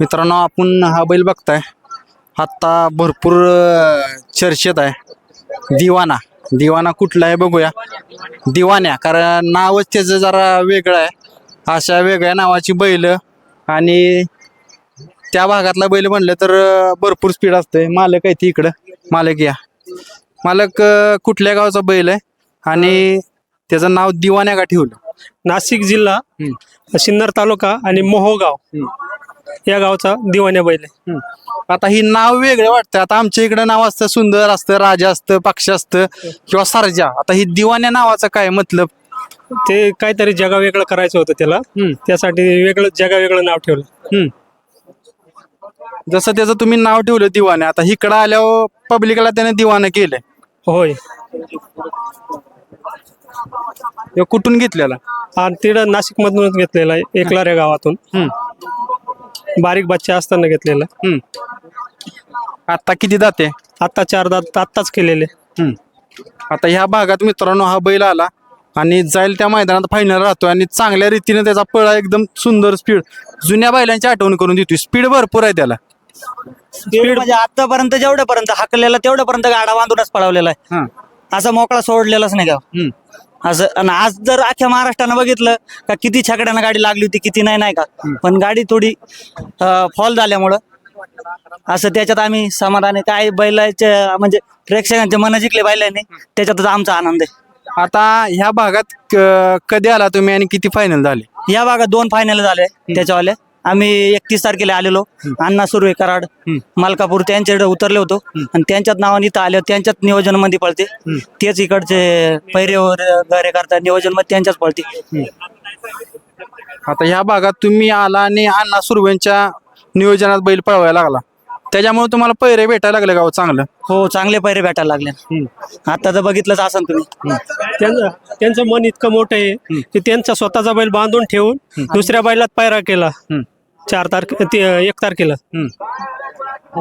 मित्रांनो आपण हा बैल बघताय. आत्ता भरपूर चर्चेत आहे. दिवाना. दिवाना कुठला आहे बघूया. दिवाण्या कारण नावच त्याचं जरा वेगळं आहे. अशा वेगळ्या नावाची बैल आणि त्या भागातला बैल म्हणलं तर भरपूर स्पीड असते मालक आहे ती इकडं. मालक या. मालक कुठल्या गावचा बैल आहे? आणि त्याचं नाव दिवाण्या का ठेवलं. नाशिक जिल्हा सिन्नर तालुका आणि मोहोगाव. या गावचा दिवाण्या बैल आहे. आता ही नाव वेगळं वाटतं. आता आमच्या इकडे नाव असतं सुंदर असतं राजा असतं पक्ष असतं किंवा सरजा. आता ही दिवाण्या नावाचं काय मतलब? ते काहीतरी जगा वेगळं करायचं होतं त्याला. हम्म. त्यासाठी वेगळं जगा वेगळं नाव ठेवलं. हम्म. जसं त्याचं तुम्ही नाव ठेवलं दिवाने आता इकडं आल्यावर पब्लिकला त्याने दिवानं केलंय. होय. कुठून घेतलेला? आणि तिथं नाशिक मधूनच घेतलेला आहे एकलाऱ्या गावातून. हम्म. बारीक बच्चा असताना घेतलेला. हम्म. आता किती दाते आता चार दात आत्ताच केलेले. हम्म. आता ह्या भागात मित्रांनो हा बैल आला आणि जाईल त्या मैदानात फायनल राहतो आणि चांगल्या रीतीने त्याचा पळा एकदम सुंदर स्पीड जुन्या बैलांची आठवण करून देतोय. स्पीड भरपूर आहे त्याला. स्पीड म्हणजे आतापर्यंत जेवढ्यापर्यंत हाकलेला तेवढ्यापर्यंत गाडा बांधूनच पळवलेला आहे. हा. असा मोकळा सोडलेलाच नाही का हम्म. असं आणि आज जर अख्ख्या महाराष्ट्रानं बघितलं का किती छकड्यानं गाडी लागली होती किती नाही नाही का? पण गाडी थोडी फॉल झाल्यामुळं असं त्याच्यात आम्ही समाधानी काय बैलाच्या म्हणजे प्रेक्षकांचे मन जिंकले बैलांनी त्याच्यातच आमचा आनंद आहे. आता ह्या भागात क- कधी आला तुम्ही आणि किती फायनल झाले? या भागात दोन फायनल झाले त्याच्यावाले. आम्ही एकतीस तारखेला आलेलो. अण्णा सुर्वे कराड मालकापूर त्यांच्याकडे उतरले होतो. आणि त्यांच्याच नावाने इथं आले त्यांच्याच नियोजनमध्ये पळते. तेच इकडचे पैरेवर घरे करता नियोजनमध्ये त्यांच्याच पळते. आता ह्या भागात तुम्ही आला आणि अण्णा सुर्वेंच्या नियोजनात बैल पळवायला लागला. त्याच्यामुळे तुम्हाला पैरे भेटायला लागले गाव चांगलं? हो चांगले पैरे भेटायला लागले. आता तर बघितलंच असाल तुम्ही. त्यांचं त्यांचं मन इतकं मोठं आहे की त्यांचा स्वतःचा बैल बांधून ठेवून दुसऱ्या बैलात पायरा केला. चार तारखे ते एक तारखेला.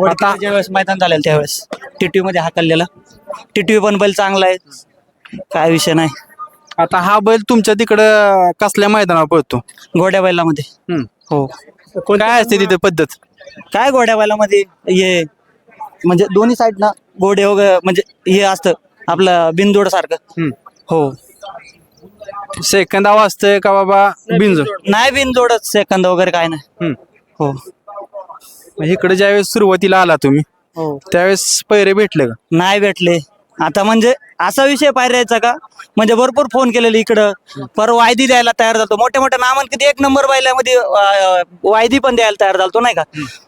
आता ज्यावेळेस मैदान झालेलं त्यावेळेस. टीटीव्ही मध्ये हाकललेला. टीटीव्ही पण बैल चांगला आहे. काय विषय नाही. आता हा बैल तुमच्या तिकडं कसल्या मैदानावर पळतो? घोड्या बैलामध्ये. हो. काय असते तिथे पद्धत? काय घोड्या बैलामध्ये? हे म्हणजे दोन्ही साईड ना घोडे वगैरे म्हणजे हे असतं आपलं बिनजोड सारखं हो. सेकंद आवाज असतंय का बाबा? बिंज नाही बिनजोडच सेकंद वगैरे काय नाही. हो. इकडे ज्यावेळेस सुरुवातीला आला तुम्ही हो. त्यावेळेस पैरे भेटले का? नाही भेटले. आता म्हणजे असा विषय पाहिजे का? म्हणजे भरपूर फोन केलेले इकडं. पर वायदी द्यायला तयार झालो मोठ्या मोठ्या नामांकित एक नंबर बैलामध्ये अं, वायदी पण द्यायला तयार झालतो नाही का?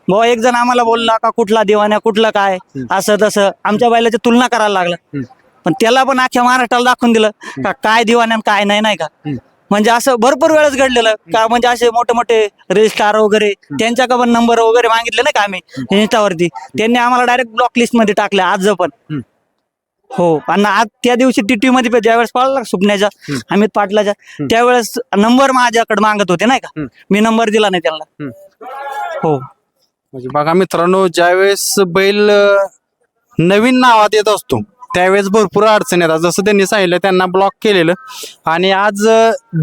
भाऊ एक जण आम्हाला बोलला का कुठला दिवाण्या कुठला काय? असं तसं. आमच्या बैलाची तुलना करायला लागला. पण त्याला पण अख्ख्या महाराष्ट्राला दाखवून दिलं का काय आणि काय नाही नाही का? म्हणजे असं भरपूर वेळेस घडलेलं. का म्हणजे असे मोठे मोठे रजिस्ट्रार वगैरे त्यांच्या का पण नंबर वगैरे मागितले नाही का आम्ही? इंस्टावरती. त्यांनी आम्हाला डायरेक्ट ब्लॉक लिस्टमध्ये टाकले आज पण. हो. आणि आज त्या दिवशी टीटी मध्ये ज्यावेळेस पळाला सुपण्याच्या अमित पाटलाच्या त्यावेळेस नंबर माझ्याकडे मागत होते नाही का? मी नंबर दिला नाही त्यांना. हो. म्हणजे बघा मित्रांनो ज्यावेळेस बैल नवीन नावात येत असतो त्यावेळेस भरपूर अडचण येतात. जसं त्यांनी सांगितलं त्यांना ब्लॉक केलेलं. आणि आज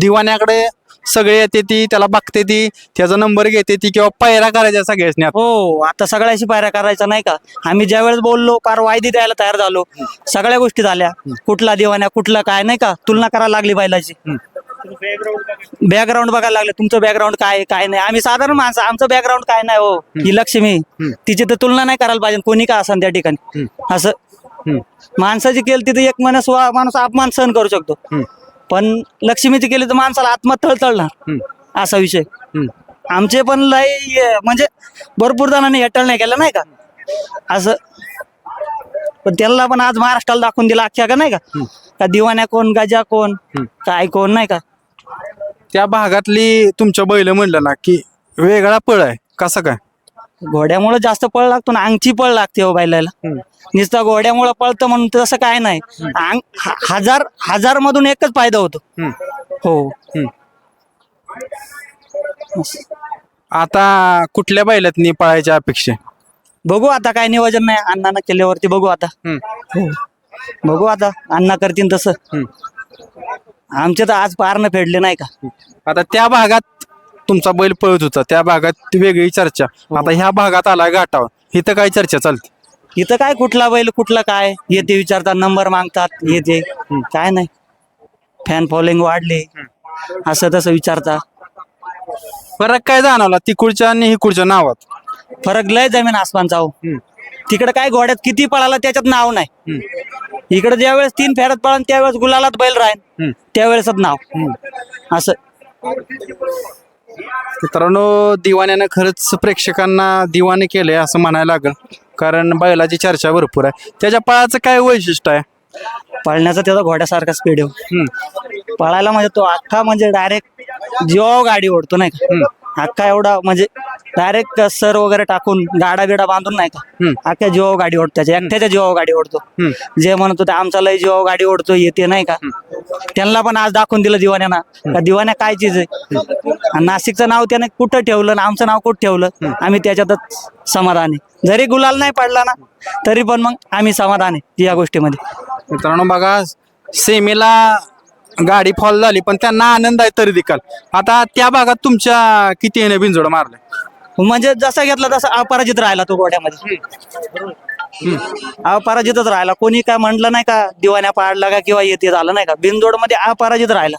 दिवाण्याकडे सगळे येते ती त्याला बघते ती त्याचा नंबर घेते ती किंवा पायरा करायच्या सगळ्याच हो आता सगळ्याशी पायऱ्या करायचा नाही का? आम्ही ज्या वेळेस बोललो पार वायदी द्यायला तयार झालो. सगळ्या गोष्टी झाल्या. कुठला दिवाण्या कुठला काय नाही का? तुलना करायला लागली बैलाची. बॅकग्राऊंड बघायला लागले. तुमचं बॅकग्राऊंड काय आहे, काय नाही. आम्ही साधारण माणसं. आमचं बॅकग्राऊंड काय नाही हो. ही लक्ष्मी. तिची तर तुलना नाही करायला पाहिजे. कोणी का असन त्या ठिकाणी? असं माणसाची केली तिथे एक माणूस माणूस अपमान सहन करू शकतो. पण लक्ष्मीची केली तर माणसाला आत्मा तळतळणार असा विषय. आमचे पण लय म्हणजे भरपूर जणांनी हेटल नाही केलं नाही का? असं. पण त्यांना पण आज महाराष्ट्राला दाखवून दिला अख्ख्या का नाही का? का दिवाण्या कोण गजा कोण काय कोण नाही का? त्या भागातली तुमच्या बैल म्हणलं ना की वेगळा पळ आहे. कसं काय? घोड्यामुळे जास्त पळ लागतो ना अंगची पळ लागते हो बैलाला. नुसतं घोड्यामुळे पळतं म्हणून तसं काय नाही. अंग ह- हजार हजार मधून एकच फायदा होतो. हो. आता कुठल्या बैलातनी पळायच्या अपेक्षा? बघू आता काय नियोजन नाही. अण्णानं केल्यावरती बघू आता. हो. बघू आता. अण्णा करतील तसं. आमचे तर आज पारणं फेडले नाही का? आता त्या भागात तुमचा बैल पळत होता त्या भागात वेगळी चर्चा. आता ह्या भागात आला घाटावर. इथं काय चर्चा चालते? इथं काय कुठला बैल कुठला काय? येते विचारतात नंबर मागतात येते. काय नाही. फॅन फॉलोइंग वाढली. असं तसं विचारतात. फरक काय जाणवला तिकडच्या आणि इकडच्या नावात? फरक लय जमीन आसमानचा हो. तिकडे काय घोड्यात किती पळाला त्याच्यात नाव नाही. इकडे ज्यावेळेस तीन फेऱ्यात पळाल त्यावेळेस गुलालात बैल राहील त्यावेळेसच नाव. असं. मित्रांनो दिवाण्यानं खरंच प्रेक्षकांना दिवाने केले असं म्हणायला लागेल. कारण बैलाची चर्चा भरपूर आहे. त्याच्या पळाचं काय वैशिष्ट्य आहे? पळण्याचा त्याचा घोड्यासारखा स्पीड आहे. पळायला म्हणजे तो अख्खा म्हणजे डायरेक्ट जेव्हा गाडी ओढतो नाही का? अख्खा एवढा म्हणजे डायरेक्ट सर वगैरे टाकून गाडा बिडा बांधून नाही का? अख्ख्या जीवावर गाडी ओढतो त्याच्या एकट्याच्या जीवावर गाडी ओढतो. जे म्हणत होते आमचा लय जीवावर गाडी ओढतो येते नाही का? त्यांना पण आज दाखवून दिलं दिवाण्याना. का दिवाण्या काय चीज आहे? नाशिकचं नाव त्याने कुठं ठेवलं आणि आमचं नाव कुठं ठेवलं? आम्ही त्याच्यातच समाधान. जरी गुलाल नाही पडला ना तरी पण मग आम्ही समाधान या गोष्टीमध्ये. मित्रांनो बघा सेमीला गाडी फॉल झाली पण त्यांना आनंद आहे तरी देखील. आता त्या भागात तुमच्या किती येणे बिनजोड मारले? म्हणजे जसा घेतला तसा अपराजित राहिला तो घोड्यामध्ये. अपराजितच राहिला. कोणी काय म्हटलं नाही का दिवाण्या पाडला का किंवा येते झालं नाही का? बिनजोडमध्ये अपराजित राहिला.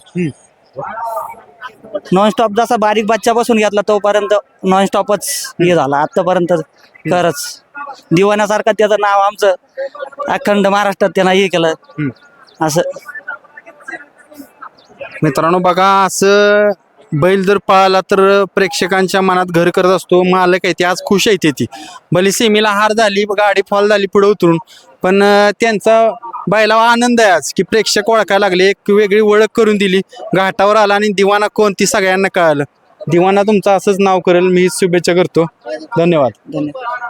नॉनस्टॉप जसा बारीक बच्च्यापासून घेतला तोपर्यंत नॉनस्टॉपच हे झाला. आतापर्यंत खरंच. दिवाण्यासारखं त्याचं नाव आमचं अखंड महाराष्ट्रात त्यानं हे केलं. असं. मित्रांनो बघा असं बैल जर पळाला तर प्रेक्षकांच्या मनात घर करत असतो. मालक आहे ते आज खुश आहे ती भले सेमीला हार झाली गाडी फॉल झाली पुढे उतरून पण त्यांचा बैलावर आनंद आहे आज की प्रेक्षक ओळखायला लागले. एक वेगळी ओळख करून दिली. घाटावर आला आणि दिवाना कोण ती सगळ्यांना कळालं. दिवाना तुमचं असंच नाव करेल. मी शुभेच्छा करतो. धन्यवाद. धन्यवाद.